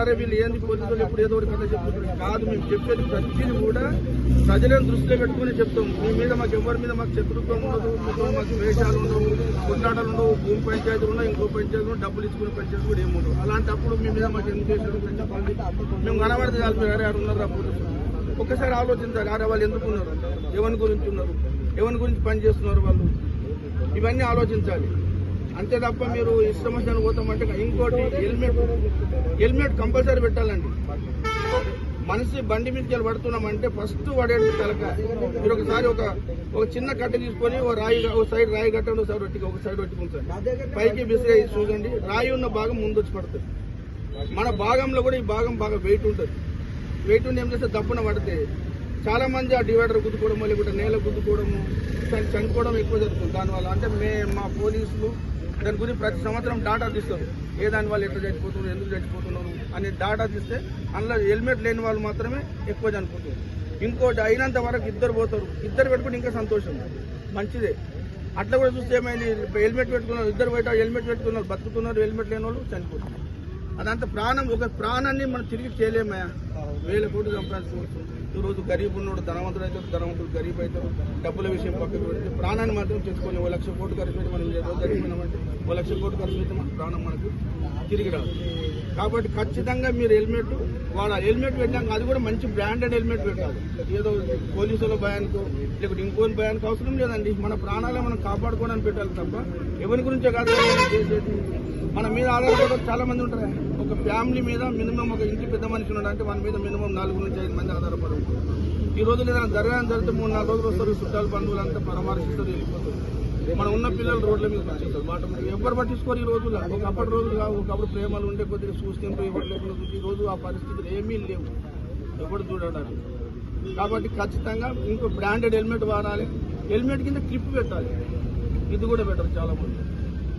అరే వీళ్ళు ఏంది పోలీసులు ఎప్పుడు ఏదో ఒకటి కథ చెప్తున్నారు కాదు మేము చెప్పేది ప్రతిదీ కూడా ప్రజలను దృష్టిలో పెట్టుకుని చెప్తాం. మీ మీద మాకు ఎవరి మీద మాకు శత్రుత్వం ఉండదు మీతో మాకు వేషాలు ఉండవు కొట్లాటలు ఉండవు భూమి పంచాయతీలు ఉండవు ఇంకో పంచాయతీ ఉండవు డబ్బులు ఇచ్చుకునే పంచాయతీ కూడా ఏమి ఉండవు. అలాంటప్పుడు మీ మీద మాకు ఎందుకు చేశారు మేము కనబడితే చాలు అరే ఆడు ఉన్నారు పోలీసులు? ఒక్కసారి ఆలోచించాలి అరే వాళ్ళు ఎందుకు ఉన్నారు? ఎవరి గురించి ఉన్నారు? ఎవరి గురించి పని చేస్తున్నారు వాళ్ళు? ఇవన్నీ ఆలోచించాలి. అంతే తప్ప మీరు ఇష్టం వచ్చిన పోతామంటే ఇంకోటి హెల్మెట్ హెల్మెట్ కంపల్సరీ పెట్టాలండి. మనిషి బండి మీదకి వెళ్ళి పడుతున్నామంటే ఫస్ట్ పడేది తలక. మీరు ఒకసారి ఒక ఒక చిన్న కట్ట తీసుకొని ఒక రాయి ఒక సైడ్ రాయి కట్టండి ఒక సైడ్ ఒట్టి ఒక సైడ్ ఒట్టి పైకి బిసిగా చూడండి రాయి ఉన్న భాగం ముందు వచ్చి పడుతుంది. మన భాగంలో కూడా ఈ భాగం బాగా వెయిట్ ఉంటుంది. వెయిట్ ఉండి ఏం చేస్తే దప్పున పడితే చాలా మంది ఆ డివైడర్ గుద్దుకోవడము లేకుంటే నేల గుద్దుకోవడము చనిపోవడం ఎక్కువ జరుగుతుంది. దానివల్ల అంటే మే మా పోలీసులు దాని గురించి ప్రతి సంవత్సరం డాటా తీస్తారు. ఏ దాని వాళ్ళు ఎట్లా చచ్చిపోతున్నారు ఎందుకు చచ్చిపోతున్నారు అనే డాటా తీస్తే అందులో హెల్మెట్ లేని వాళ్ళు మాత్రమే ఎక్కువ చనిపోతారు. ఇంకోటి అయినంత వరకు ఇద్దరు పోతారు. ఇద్దరు పెట్టుకుంటే ఇంకా సంతోషం. మంచిదే. అట్లా కూడా చూస్తే ఏమైంది? హెల్మెట్ పెట్టుకున్నారు ఇద్దరు బయట హెల్మెట్ పెట్టుకున్నారు బతుకుతున్నారు హెల్మెట్ లేని వాళ్ళు చనిపోతున్నారు. అదంతా ప్రాణం ఒక ప్రాణాన్ని మనం తిరిగి చేయలేమయ్యా వేల కోట్లు సంపాదించుకోవచ్చు ఈ రోజు గరీబ్ ఉన్నాడు ధనవంతుడు అయితే ధనవంతుడు గరీబ్ అయితే డబ్బుల విషయం పక్కకు పెడితే ప్రాణాన్ని మాత్రం తెచ్చుకొని ఓ లక్ష కోట్లు ఖర్చు పెట్టి మనం ఏ ఓ లక్ష కోట్లు ఖర్చు పెడితే మన ప్రాణం మనకు తిరిగి రాదు. కాబట్టి ఖచ్చితంగా మీరు హెల్మెట్ వాడాలి హెల్మెట్ పెట్టాక అది కూడా మంచి బ్రాండెడ్ హెల్మెట్ పెట్టాలి. ఏదో పోలీసుల భయానికి లేకపోతే ఇంకోని భయానికి అవసరం లేదండి. మన ప్రాణాలే మనం కాపాడుకోవడానికి పెట్టాలి తప్ప ఎవరి గురించే కాదు. చేసేది మన మీద ఆధారపడే చాలా మంది ఉంటారు. ఒక ఫ్యామిలీ మీద మినిమం ఒక ఇంటి పెద్ద మనిషి ఉన్నాడు అంటే మీద మినిమం నాలుగు నుంచి ఐదు మంది ఆధారపడి ఈ రోజులు ఏదైనా జరగడం జరిగితే మూడు నాలుగు రోజులు వస్తారు చుట్టాలు బంధువులు అంతా పరామర్శిస్తారు వెళ్ళిపోతారు. మనం ఉన్న పిల్లలు రోడ్ల మీద పట్టిస్తారు మాట ఎవరు పట్టించుకోరు ఈ రోజుల్లో. ఒక అప్పటి రోజులు కావు ఒకప్పుడు ప్రేమలు ఉండే కొద్దిగా చూస్తుంటూ ఎవరు లేకుండా చూసి ఈ రోజు ఆ పరిస్థితులు ఏమీ లేవు. ఎవరు చూడడానికి. కాబట్టి ఖచ్చితంగా ఇంకో బ్రాండెడ్ హెల్మెట్ వాడాలి. హెల్మెట్ కింద క్లిప్ పెట్టాలి. ఇది కూడా బెటర్ చాలా మంది